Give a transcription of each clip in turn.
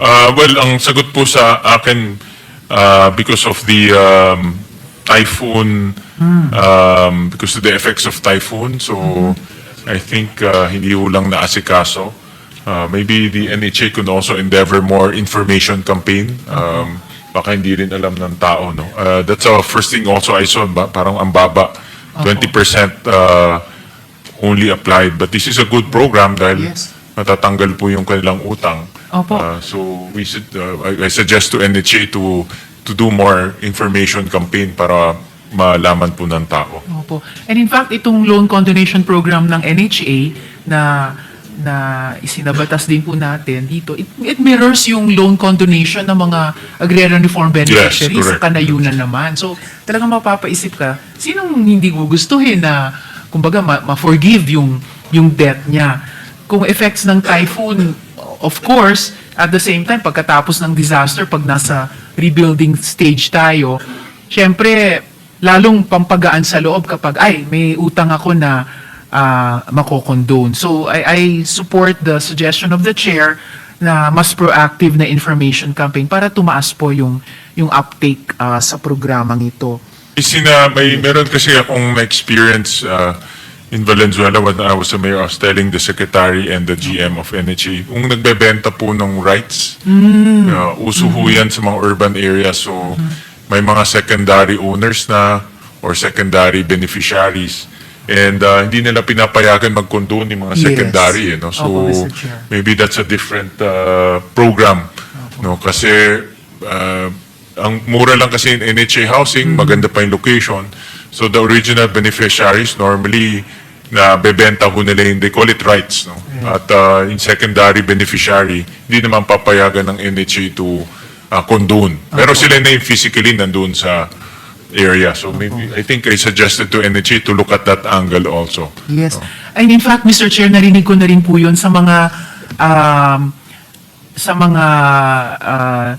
Uh, well, ang sagot po sa akin, uh, because of the um, typhoon, um, because of the effects of typhoon, so I think uh, hindi ho lang naasikaso. Uh, maybe the NHA could also endeavor more information campaign. Um, baka hindi rin alam ng tao, no? Uh, that's our first thing also I saw, ba, parang ang baba, 20% uh, only applied. But this is a good program dahil Yes. matatanggal po yung kanilang utang. Opo. Uh, so we should, uh, I, I suggest to NHA to to do more information campaign para malaman po ng tao. Opo. And in fact, itong loan condonation program ng NHA na na isinabatas din po natin dito, it, it mirrors yung loan condonation ng mga agrarian reform beneficiaries sa correct. kanayunan naman. So, talagang mapapaisip ka, sinong hindi gugustuhin na, kumbaga, ma- ma-forgive yung, yung debt niya? Kung effects ng typhoon, of course, at the same time, pagkatapos ng disaster, pag nasa rebuilding stage tayo, syempre, lalong pampagaan sa loob kapag, ay, may utang ako na uh, makokondone. So, I, I support the suggestion of the chair na mas proactive na information campaign para tumaas po yung, yung uptake uh, sa programang ito. Sina, may meron kasi akong na-experience uh, in Valenzuela when I was a mayor, I was telling the secretary and the GM of NHA, kung nagbebenta po ng rights, uh, uso ho yan sa mga urban areas, so may mga secondary owners na or secondary beneficiaries. And uh, hindi nila pinapayagan mag-condone yung mga Yes. secondary, eh, no? So Opo, maybe that's a different uh, program, no? Kasi uh, ang mura lang kasi in NHA housing, maganda pa yung location. So the original beneficiaries normally na bebenta ho nila yung, they call it rights, no? At uh, in secondary beneficiary, hindi naman papayagan ng NHA to uh, condone. Pero sila na yung physically nandun sa area. So maybe, I think I suggested to NHA to look at that angle also. Yes. And in fact, Mr. Chair, narinig ko na rin po yun sa mga um, sa mga uh,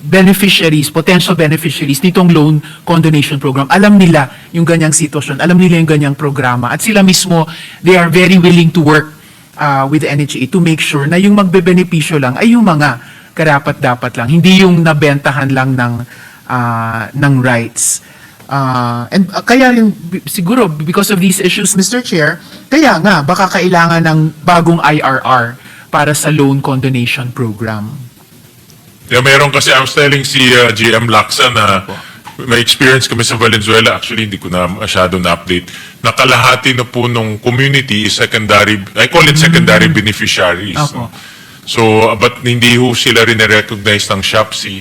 beneficiaries, potential beneficiaries nitong loan condonation program. Alam nila yung ganyang sitwasyon, alam nila yung ganyang programa. At sila mismo, they are very willing to work uh, with NHA to make sure na yung magbebenepisyo lang ay yung mga karapat-dapat lang, hindi yung nabentahan lang ng uh, ng rights. Uh, and uh, kaya rin, siguro, because of these issues, Mr. Chair, kaya nga, baka kailangan ng bagong IRR para sa loan condonation program. Yeah, meron kasi, I was telling si uh, GM Laksa na may experience kami sa Valenzuela, actually hindi ko na masyado na-update, nakalahati na po nung community is secondary, I call it secondary beneficiaries. Opo. So, uh, but hindi ho sila rin recognize ng SHAPSI.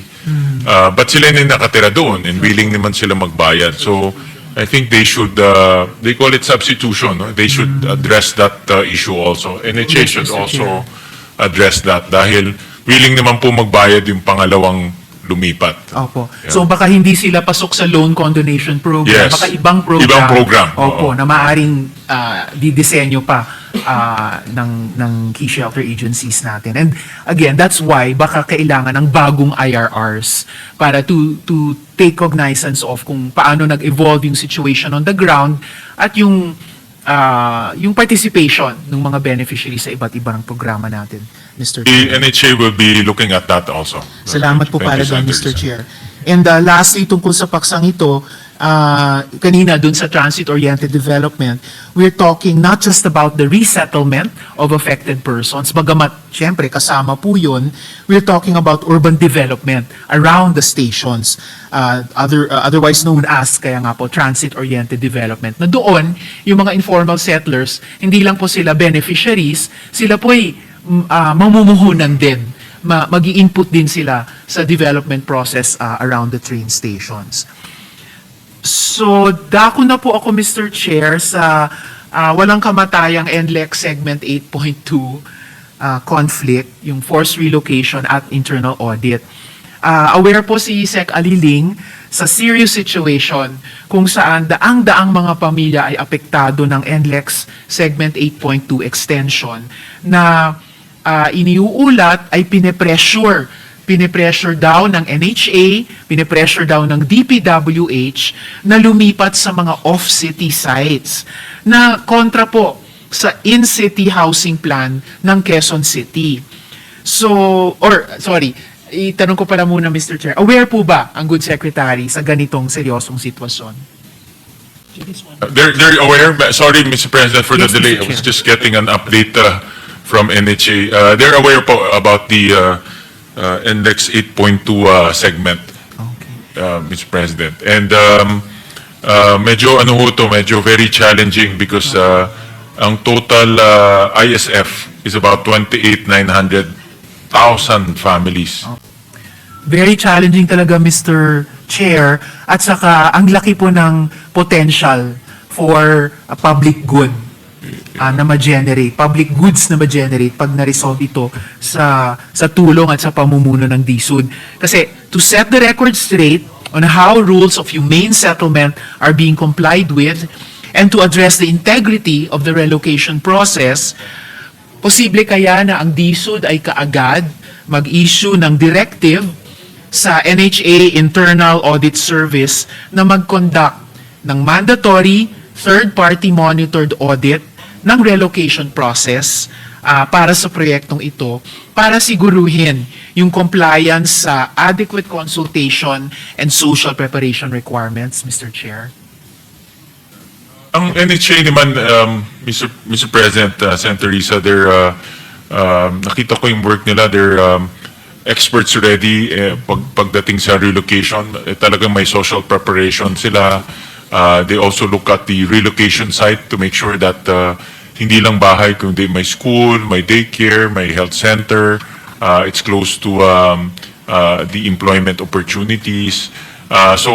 Uh, but sila na nakatira doon and willing naman sila magbayad. So, I think they should, uh, they call it substitution. No? They should address that uh, issue also. NHA should also address that dahil willing naman po magbayad yung pangalawang lumipat. Opo. Yeah. So baka hindi sila pasok sa loan condonation program, Yes. baka ibang program. Ibang program, Opo, oo. na maaring ah, didisenyo pa ah, ng ng key shelter agencies natin. And again, that's why baka kailangan ng bagong IRRs para to to take cognizance of kung paano nag-evolve yung situation on the ground at yung ah, yung participation ng mga beneficiaries sa iba't ibang programa natin, Mr. The NHA will be looking at that also. Salamat po Thank para doon, Mr. Chair. And uh, lastly, tungkol sa paksang ito, uh, kanina dun sa transit-oriented development, we're talking not just about the resettlement of affected persons, bagamat, syempre, kasama po yun, we're talking about urban development around the stations, uh, other, uh, otherwise known as, kaya nga po, transit-oriented development, na doon, yung mga informal settlers, hindi lang po sila beneficiaries, sila po ay mm, ah, mamumuhunan din. Ma mag input din sila sa development process uh, around the train stations. So, dako na po ako, Mr. Chair, sa uh, walang kamatayang NLEX Segment 8.2 uh, conflict, yung forced relocation at internal audit. Uh, aware po si Sec Aliling sa serious situation kung saan daang-daang mga pamilya ay apektado ng NLEX Segment 8.2 extension na ah, iniuulat ay pine-pressure pine-pressure daw ng NHA, pine-pressure daw ng DPWH na lumipat sa mga off-city sites na kontra po sa in-city housing plan ng Quezon City. So, or, sorry, itanong ko pala muna, Mr. Chair, aware po ba ang Good Secretary sa ganitong seryosong sitwasyon? They're, they're aware, sorry, Mr. President, for the Yes, delay. Mr. I was just getting an update uh, from NHA. Uh, They're aware po about the uh, uh, Index 8.2 uh, segment, Okay. uh, Mr. President. And um, uh, medyo ano ho to, medyo very challenging because uh, ang total uh, ISF is about 28,900,000 families. Very challenging talaga, Mr. Chair. At saka, ang laki po ng potential for a public good ah, na ma-generate, public goods na ma-generate pag na-resolve ito sa, sa tulong at sa pamumuno ng DSUD. Kasi to set the record straight on how rules of humane settlement are being complied with and to address the integrity of the relocation process, Posible kaya na ang DSUD ay kaagad mag-issue ng directive sa NHA Internal Audit Service na mag-conduct ng mandatory third-party monitored audit ng relocation process ah, para sa proyektong ito para siguruhin yung compliance sa adequate consultation and social preparation requirements, Mr. Chair. Ang NHA naman, um, Mr. Mr. President, uh, Senator Risa, they're, uh, um, nakita ko yung work nila, they're um, experts already eh, pag, pagdating sa relocation. Eh, talagang may social preparation sila. Uh, they also look at the relocation site to make sure that uh, hindi lang bahay, kundi may school, may daycare, may health center. Uh, it's close to um, uh, the employment opportunities. Uh, so,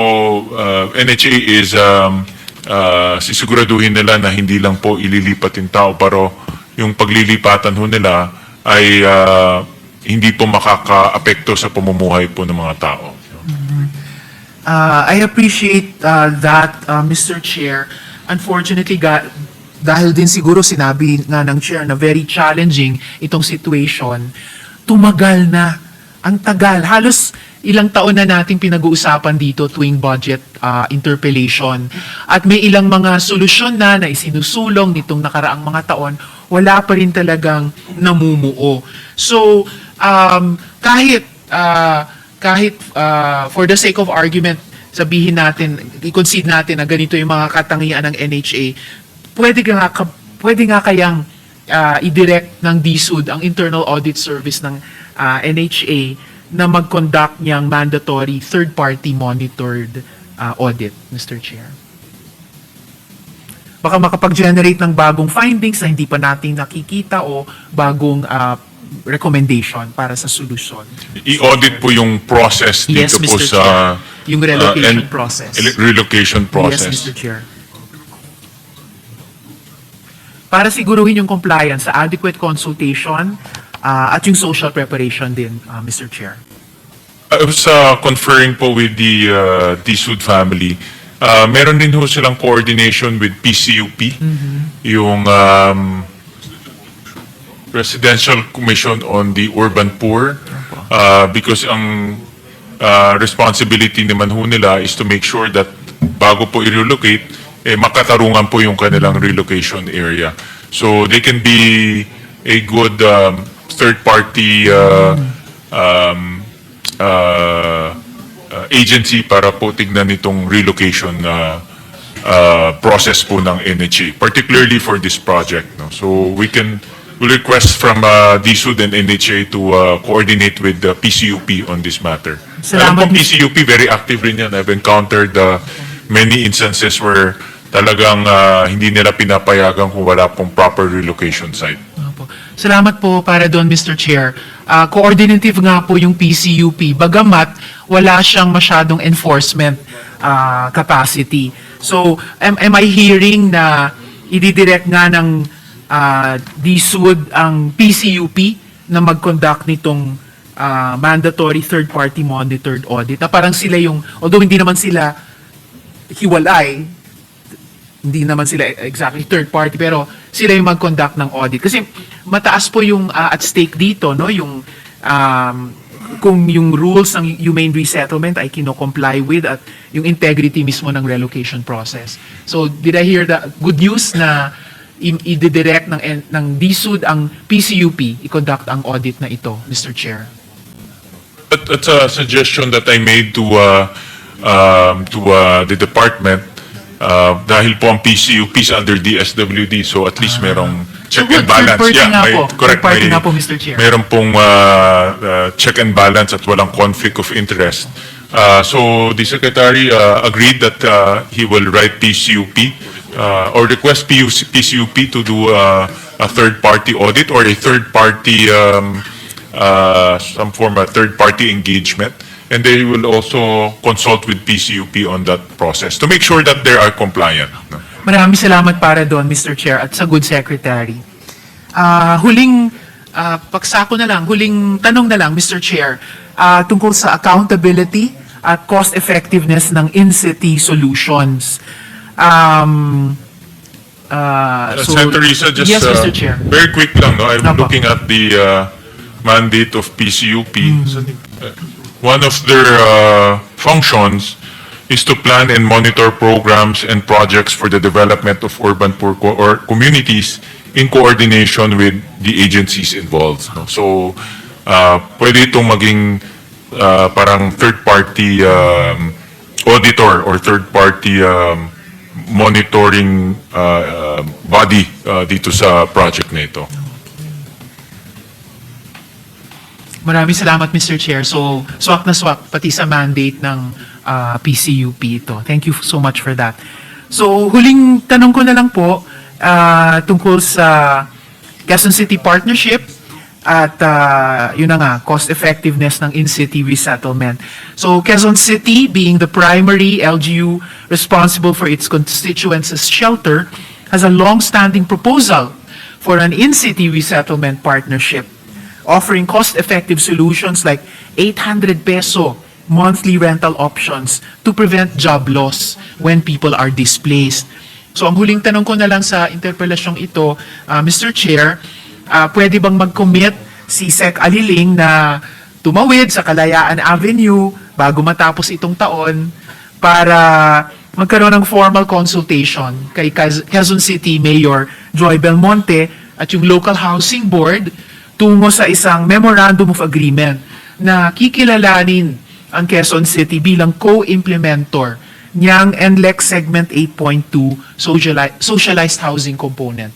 uh, NHA is um, uh, sisiguraduhin nila na hindi lang po ililipat yung tao, pero yung paglilipatan ho nila ay uh, hindi po makaka-apekto sa pamumuhay po ng mga tao. Uh, I appreciate uh, that, uh, Mr. Chair. Unfortunately, ga- dahil din siguro sinabi nga ng Chair na very challenging itong situation, tumagal na. Ang tagal. Halos ilang taon na nating pinag-uusapan dito tuwing budget uh, interpellation. At may ilang mga solusyon na na isinusulong nitong nakaraang mga taon, wala pa rin talagang namumuo. So, um, kahit uh, kahit uh, for the sake of argument, sabihin natin, i-concede natin na ganito yung mga katangian ng NHA, pwede nga, pwede nga kayang uh, i-direct ng DSUD ang Internal Audit Service ng uh, NHA na mag-conduct niyang mandatory third-party monitored uh, audit, Mr. Chair. Baka makapag-generate ng bagong findings na hindi pa natin nakikita o bagong uh, recommendation para sa solusyon. I-audit po yung process Yes, dito po Mr. sa Chair. Yung relocation uh, process. relocation process. Yes, Mr. Chair. Para siguruhin yung compliance sa adequate consultation ah, at yung social preparation din, ah, Mr. Chair. I was uh, conferring po with the uh, DSUD family. Uh, meron din ho silang coordination with PCUP, yung um, Presidential Commission on the Urban Poor, uh, because ang uh, responsibility naman ho nila is to make sure that bago po i-relocate, eh, makatarungan po yung kanilang relocation area. So they can be a good um, third-party uh, um, uh, uh, agency para po tignan itong relocation uh, uh, process po ng NHA, particularly for this project. No? So we can request from uh, DSUD and NHA to uh, coordinate with the PCUP on this matter. Salamat, Alam po, PCUP very active rin yan. I've encountered uh, many instances where talagang uh, hindi nila pinapayagan kung wala pong proper relocation site. Opo. Salamat po para doon, Mr. Chair. Ah, coordinative nga po yung PCUP, bagamat wala siyang masyadong enforcement ah, capacity. So, am, am I hearing na ididirect nga ng ah, DSUD ang PCUP na mag-conduct nitong ah, mandatory third-party monitored audit? Na parang sila yung, although hindi naman sila hiwalay, hindi naman sila exactly third party pero sila yung mag-conduct ng audit kasi mataas po yung uh, at stake dito no yung um, kung yung rules ng humane resettlement ay kino-comply with at yung integrity mismo ng relocation process. So did I hear the good news na i-direct ng, ng DSUD ang PCUP i-conduct ang audit na ito, Mr. Chair. That, that's a suggestion that I made to uh, um, to uh, the department uh, dahil po ang PCUP is under DSWD so at least merong check So and good, third balance. party nga may- po. correct. Third party may- nga po, Mr. Chair. Meron pong uh, uh, check and balance at walang conflict of interest. Uh, so the secretary uh, agreed that uh, he will write PCUP uh, or request PUC, PCUP to do uh, a third party audit or a third party um, uh, some form of third party engagement and they will also consult with PCUP on that process to make sure that they are compliant. Maraming salamat para doon, Mr. Chair, at sa good secretary. Ah, huling ah, pagsako na lang, huling tanong na lang, Mr. Chair, ah, tungkol sa accountability at cost effectiveness ng in-city solutions. Um, Uh, so- Senator Risa, just yes, uh, Mr. Chair. very quick lang, no? I'm Apo. looking at the uh, mandate of PCUP. Uh, One of their uh, functions is to plan and monitor programs and projects for the development of urban poor co- or communities in coordination with the agencies involved. no? So, uh, pwede itong maging uh, parang third-party um, auditor or third-party um, monitoring uh, uh, body uh, dito sa project na ito. Maraming salamat, Mr. Chair. So, swak na swak, pati sa mandate ng ah, PCUP ito. Thank you so much for that. So, huling tanong ko na lang po ah, tungkol sa Quezon City Partnership at ah, yun na nga, cost effectiveness ng in-city resettlement. So, Quezon City being the primary LGU responsible for its constituents' shelter has a long-standing proposal for an in-city resettlement partnership offering cost-effective solutions like 800 peso monthly rental options to prevent job loss when people are displaced. So ang huling tanong ko na lang sa interpelasyong ito, ah, Mr. Chair, ah, pwede bang mag-commit si Sec Aliling na tumawid sa Kalayaan Avenue bago matapos itong taon para magkaroon ng formal consultation kay Quez- Quezon City Mayor Joy Belmonte at yung Local Housing Board tungo sa isang Memorandum of Agreement na kikilalanin ang Quezon City bilang co-implementor niyang NLEX Segment 8.2 sociali- Socialized Housing Component.